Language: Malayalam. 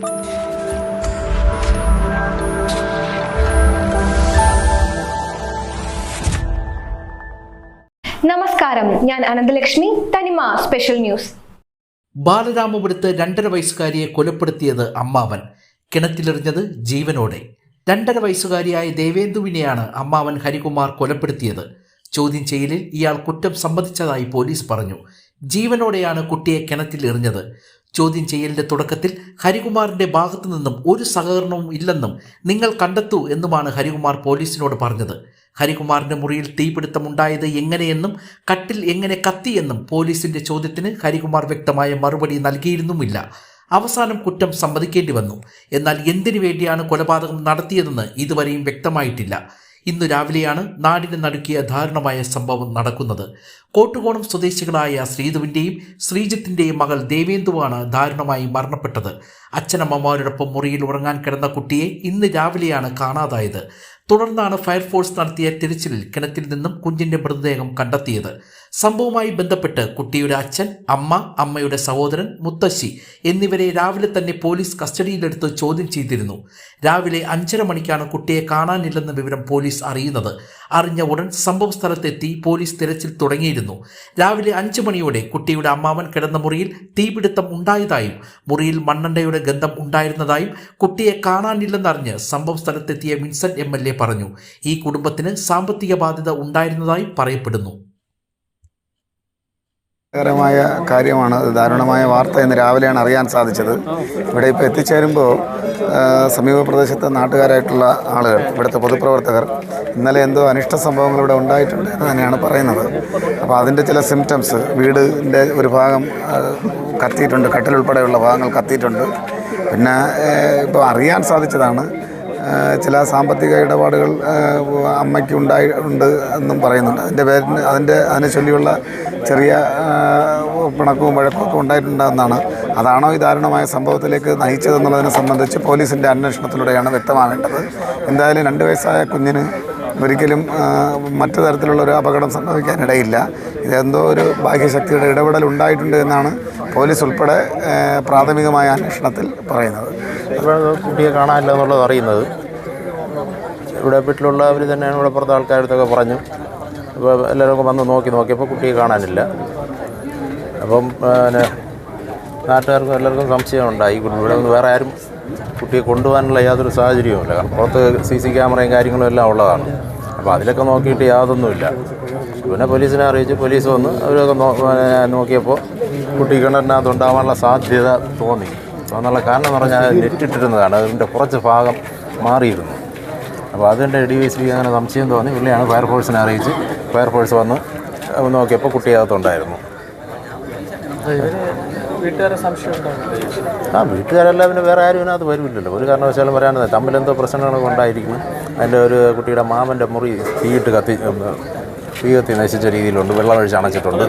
നമസ്കാരം. ഞാൻ അനന്തലക്ഷ്മി. തനിമ സ്പെഷ്യൽ ന്യൂസ്. ബാലരാമപുരത്ത് രണ്ടര വയസ്സുകാരിയെ കൊലപ്പെടുത്തിയത് അമ്മാവൻ. കിണറ്റിലെറിഞ്ഞത് ജീവനോടെ. രണ്ടര വയസ്സുകാരിയായ ദേവേന്ദുവിനെയാണ് അമ്മാവൻ ഹരികുമാർ കൊലപ്പെടുത്തിയത്. ചോദ്യം ചെയ്യലിൽ ഇയാൾ കുറ്റം സമ്മതിച്ചതായി പോലീസ് പറഞ്ഞു. ജീവനോടെയാണ് കുട്ടിയെ കിണറ്റിൽ എറിഞ്ഞത് ചോദ്യം ചെയ്യലിന്റെ തുടക്കത്തിൽ ഹരികുമാറിന്റെ ഭാഗത്തു നിന്നും ഒരു സഹകരണവും ഇല്ലെന്നും നിങ്ങൾ കണ്ടെത്തൂ എന്നുമാണ് ഹരികുമാർ പോലീസിനോട് പറഞ്ഞത്. ഹരികുമാറിന്റെ മുറിയിൽ തീപിടുത്തമുണ്ടായത് എങ്ങനെയെന്നും കട്ടിൽ എങ്ങനെ കത്തിയെന്നും പോലീസിന്റെ ചോദ്യത്തിന് ഹരികുമാർ വ്യക്തമായ മറുപടി നൽകിയിരുന്നുമില്ല. അവസാനം കുറ്റം സമ്മതിക്കേണ്ടി വന്നു. എന്നാൽ എന്തിനു വേണ്ടിയാണ് കൊലപാതകം നടത്തിയതെന്ന് ഇതുവരെയും വ്യക്തമായിട്ടില്ല. ഇന്നു രാവിലെയാണ് നാടിനെ നടുക്കിയ ദാരുണമായ സംഭവം നടക്കുന്നത്. കോട്ടുകോണം സ്വദേശികളായ ശ്രീധുവിന്റെയും ശ്രീജിത്തിന്റെയും മകൾ ദേവേന്ദുവാണ് ദാരുണമായി മരണപ്പെട്ടത്. അച്ഛനമ്മമാരോടൊപ്പം മുറിയിൽ ഉറങ്ങാൻ കിടന്ന കുട്ടിയെ ഇന്ന് രാവിലെയാണ് കാണാതായത്. തുടർന്നാണ് ഫയർഫോഴ്സ് നടത്തിയ തിരച്ചിലിൽ കിണറ്റിൽ നിന്നും കുഞ്ഞിന്റെ മൃതദേഹം കണ്ടെത്തിയത്. സംഭവവുമായി ബന്ധപ്പെട്ട് കുട്ടിയുടെ അച്ഛൻ അമ്മ അമ്മയുടെ സഹോദരൻ മുത്തശ്ശി എന്നിവരെ രാവിലെ തന്നെ പോലീസ് കസ്റ്റഡിയിലെടുത്ത് ചോദ്യം ചെയ്തിരുന്നു. രാവിലെ അഞ്ചര മണിക്കാണ് കുട്ടിയെ കാണാനില്ലെന്ന വിവരം പോലീസ് അറിയുന്നത്. അറിഞ്ഞ ഉടൻ സംഭവ സ്ഥലത്തെത്തി പോലീസ് തിരച്ചിൽ തുടങ്ങിയിരുന്നു. രാവിലെ അഞ്ചു മണിയോടെ കുട്ടിയുടെ അമ്മാവൻ കിടന്ന മുറിയിൽ തീപിടുത്തം ഉണ്ടായതായും മുറിയിൽ മണ്ണെണ്ണയുടെ ഗന്ധം ഉണ്ടായിരുന്നതായും കുട്ടിയെ കാണാനില്ലെന്നറിഞ്ഞ് സംഭവ സ്ഥലത്തെത്തിയ വിൻസെന്റ് എം പറഞ്ഞു. ഈ കുടുംബത്തിന് സാമ്പത്തിക ബാധ്യത ഉണ്ടായിരുന്നതായും പറയപ്പെടുന്നു. കരമായ കാര്യമാണ്. ദാരുണമായ വാർത്ത ഇന്ന് രാവിലെയാണ് അറിയാൻ സാധിച്ചത്. ഇവിടെ ഇപ്പോൾ എത്തിച്ചേരുമ്പോൾ സമീപ പ്രദേശത്തെ നാട്ടുകാരായിട്ടുള്ള ആളുകൾ ഇവിടുത്തെ പൊതുപ്രവർത്തകർ ഇന്നലെ എന്തോ അനിഷ്ട സംഭവങ്ങൾ ഇവിടെ ഉണ്ടായിട്ടുണ്ട് എന്ന് തന്നെയാണ് പറയുന്നത്. അപ്പോൾ അതിന്റെ ചില സിംറ്റംസ് വീടിന്റെ ഒരു ഭാഗം കത്തിയിട്ടുണ്ട്. കട്ടിലുൾപ്പെടെയുള്ള ഭാഗങ്ങൾ കത്തിയിട്ടുണ്ട്. പിന്നെ ഇപ്പോൾ അറിയാൻ സാധിച്ചതാണ് ചില സാമ്പത്തിക ഇടപാടുകൾ അമ്മയ്ക്ക് ഉണ്ടായി ഉണ്ട് എന്നും പറയുന്നുണ്ട്. അതിന്റെ പേരിന് അതിന്റെ അതിനെ ചൊല്ലിയുള്ള ചെറിയ പിണക്കവും വഴക്കവും ഒക്കെ ഉണ്ടായിട്ടുണ്ടെന്നാണ്. അതാണോ ഈ ദാരുണമായ സംഭവത്തിലേക്ക് നയിച്ചതെന്നുള്ളതിനെ സംബന്ധിച്ച് പോലീസിന്റെ അന്വേഷണത്തിലൂടെയാണ് വ്യക്തമാവേണ്ടത്. എന്തായാലും രണ്ട് വയസ്സായ കുഞ്ഞിന് ഒരിക്കലും മറ്റു തരത്തിലുള്ള ഒരു അപകടം സംഭവിക്കാനിടയില്ല. ഇതെന്തോ ഒരു ബാഹ്യശക്തിയുടെ ഇടപെടൽ ഉണ്ടായിട്ടുണ്ട് എന്നാണ് പോലീസ് ഉൾപ്പെടെ പ്രാഥമികമായ അന്വേഷണത്തിൽ പറയുന്നത്. കുട്ടിയെ കാണാനില്ല എന്നുള്ളത് അറിയുന്നത്. ഇവിടെ വീട്ടിലുള്ളവർ തന്നെയാണ് ഇവിടെ പുറത്തെ ആൾക്കാരടുത്തൊക്കെ പറഞ്ഞു. അപ്പോൾ എല്ലാവരും വന്ന് നോക്കി നോക്കിയപ്പോൾ കുട്ടിയെ കാണാനില്ല. അപ്പം പിന്നെ നാട്ടുകാർക്കും എല്ലാവർക്കും സംശയം ഉണ്ടായി. ഇവിടെ നിന്ന് വേറെ ആരും കുട്ടിയെ കൊണ്ടുപോകാനുള്ള യാതൊരു സാഹചര്യവുമില്ല കാരണം പുറത്ത് സി സി ക്യാമറയും കാര്യങ്ങളും എല്ലാം ഉള്ളതാണ്. അപ്പോൾ അതിലൊക്കെ നോക്കിയിട്ട് യാതൊന്നുമില്ല. പിന്നെ പോലീസിനെ അറിയിച്ച് പോലീസ് വന്ന് അവരൊക്കെ നോക്കിയപ്പോൾ കുട്ടി കിണറിനകത്ത് ഉണ്ടാവാനുള്ള സാധ്യത തോന്നി. തോന്നാനുള്ള കാരണം എന്ന് പറഞ്ഞാൽ നെറ്റിട്ടിരുന്നതാണ്. അതിന്റെ കുറച്ച് ഭാഗം മാറിയിരുന്നു. അപ്പോൾ അതിന്റെ ഡി വൈ സിക്ക് അങ്ങനെ സംശയം തോന്നി. പുള്ളിയാണ് ഫയർഫോഴ്സിനെ അറിയിച്ച് ഫയർഫോഴ്സ് വന്ന് നോക്കിയപ്പോൾ കുട്ടിയകത്തുണ്ടായിരുന്നു ആ വീട്ടുകാരെല്ലാം പിന്നെ വേറെ ആരും ഇതിനകത്ത് വരുമില്ലല്ലോ. ഒരു കാരണവശാലും വരാനത് തമ്മിലെന്തോ പ്രശ്നങ്ങളൊക്കെ ഉണ്ടായിരിക്കും അതിന്റെ ഒരു കുട്ടിയുടെ മാമന്റെ മുറി തീയിട്ട് കത്തി തീ കത്തി നശിച്ച രീതിയിലുണ്ട്. വെള്ളമൊഴിച്ച് അണച്ചിട്ടുണ്ട്.